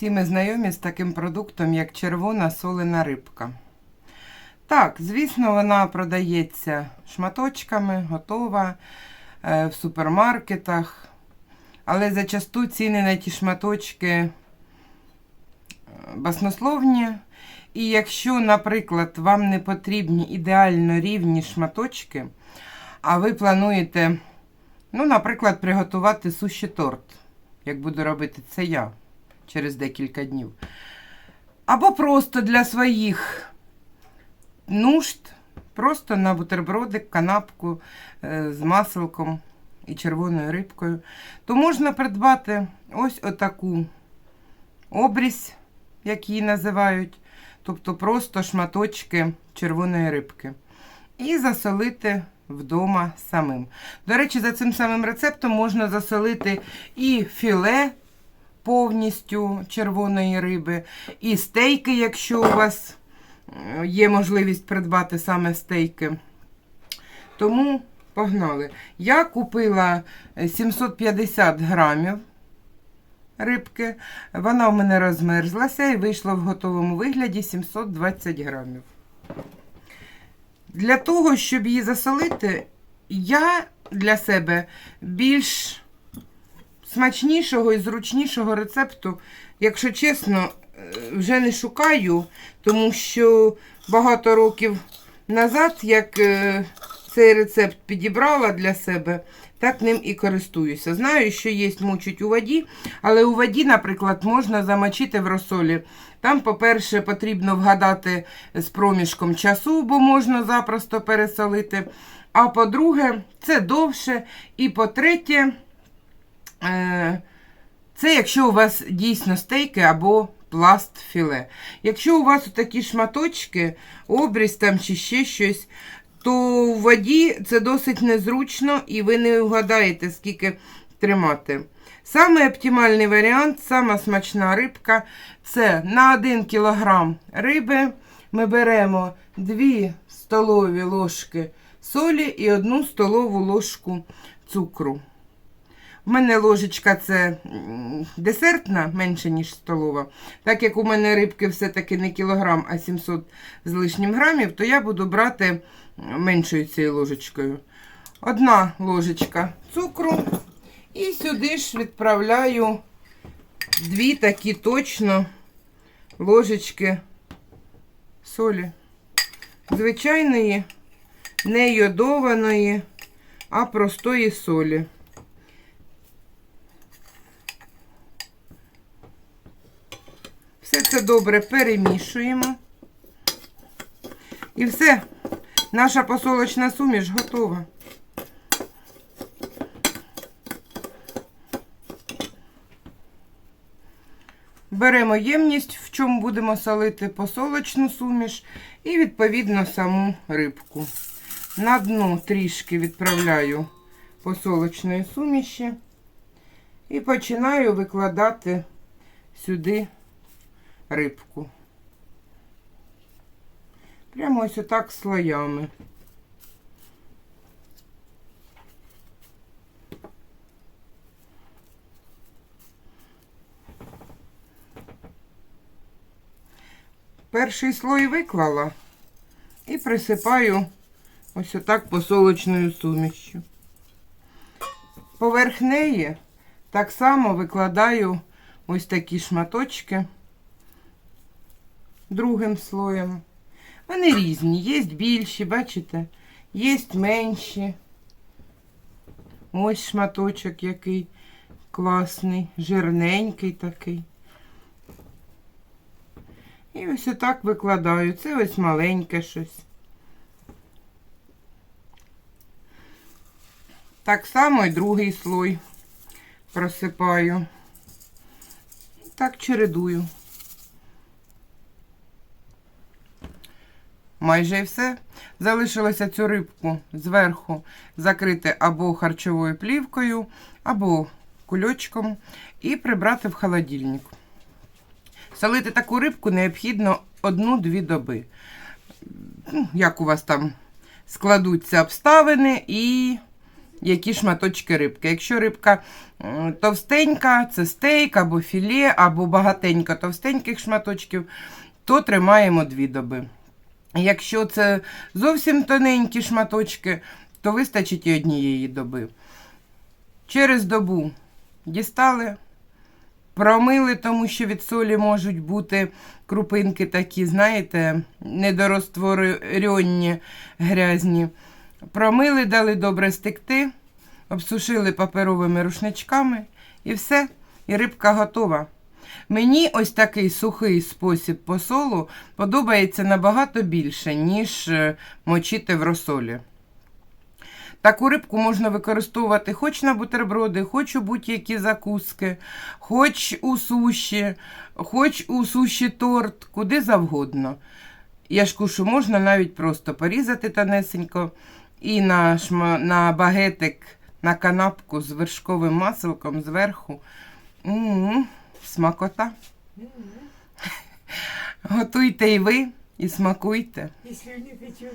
Всі ми знайомі з таким продуктом, як червона солена рибка. Так, звісно, вона продається шматочками, готова е, в супермаркетах, але зачасту ціни на ті шматочки е, баснословні. І якщо, наприклад, вам не потрібні ідеально рівні шматочки, а ви плануєте, ну, наприклад, приготувати суші торт, як буду робити це я через декілька днів. Або просто для своїх нужд, просто на бутербродик, канапку е, з маселком і червоною рибкою, то можна придбати ось отаку обрізь, як її називають, тобто просто шматочки червоної рибки. І засолити вдома самим. До речі, за цим самим рецептом можна засолити і філе повністю червоної риби, і стейки, якщо у вас е, є можливість придбати саме стейки. Тому погнали. Я купила е, 750 грамів рибки. Вона у мене розмерзлася і вийшла в готовому вигляді 720 грамів. Для того, щоб її засолити, я для себе більш смачнішого і зручнішого рецепту, якщо чесно, е, вже не шукаю, тому що багато років назад, як е, цей рецепт підібрала для себе, так ним і користуюся. Знаю, що є мучуть у воді, але у воді, наприклад, можна замочити в розсолі. Там, по-перше, потрібно вгадати з проміжком часу, бо можна запросто пересолити. А по-друге, це довше. І по-третє, це якщо у вас дійсно стейки або пласт філе. Якщо у вас такі шматочки, обріз там чи ще щось, то в воді це досить незручно і ви не вгадаєте, скільки тримати. Саме оптимальний варіант, сама смачна рибка це на 1 кг риби ми беремо 2 столові ложки солі і 1 столову ложку цукру. У мене ложечка це десертна, менше, ніж столова. Так як у мене рибки все-таки не кілограм, а 700 з лишнім грамів, то я буду брати меншою цією ложечкою. Одна ложечка цукру. І сюди ж відправляю дві такі точно ложечки солі. Звичайної, не йодованої, а простої солі. Все це добре перемішуємо. І все, наша посолочна суміш готова. Беремо ємність, в чому будемо солити посолочну суміш, і відповідно саму рибку. На дно трішки відправляю посолочної суміші і починаю викладати сюди рибку. Прямо ось отак слоями. Перший слой виклала і присипаю ось отак посолочною сумішчю. Поверх неї так само викладаю ось такі шматочки другим слоєм. Вони різні, є більші, бачите, є менші. Ось шматочок який класний, жирненький такий. І ось отак викладаю. Це ось маленьке щось. Так само і другий слой просипаю. Так чередую. Майже і все. Залишилося цю рибку зверху закрити або харчовою плівкою, або кульочком і прибрати в холодильник. Солити таку рибку необхідно одну-дві доби. Ну, Як у вас там складуться обставини і які шматочки рибки. Якщо рибка товстенька, це стейк або філе, або багатенько товстеньких шматочків, то тримаємо дві доби. Якщо це зовсім тоненькі шматочки, то вистачить і однієї доби. Через добу дістали, промили, тому що від солі можуть бути крупинки такі, знаєте, недорозтворені, грязні. Промили, дали добре стекти, обсушили паперовими рушничками і все, і рибка готова. Мені ось такий сухий спосіб посолу подобається набагато більше, ніж е, мочити в розсолі. Таку рибку можна використовувати хоч на бутерброди, хоч у будь-які закуски, хоч у суші, хоч у суші торт, куди завгодно. Я ж кушу, можна навіть просто порізати тонесенько і на, шма, на багетик, на канапку з вершковим маселком зверху. М-м, смакота. Готуйте і ви, і смакуйте. І слюні течет.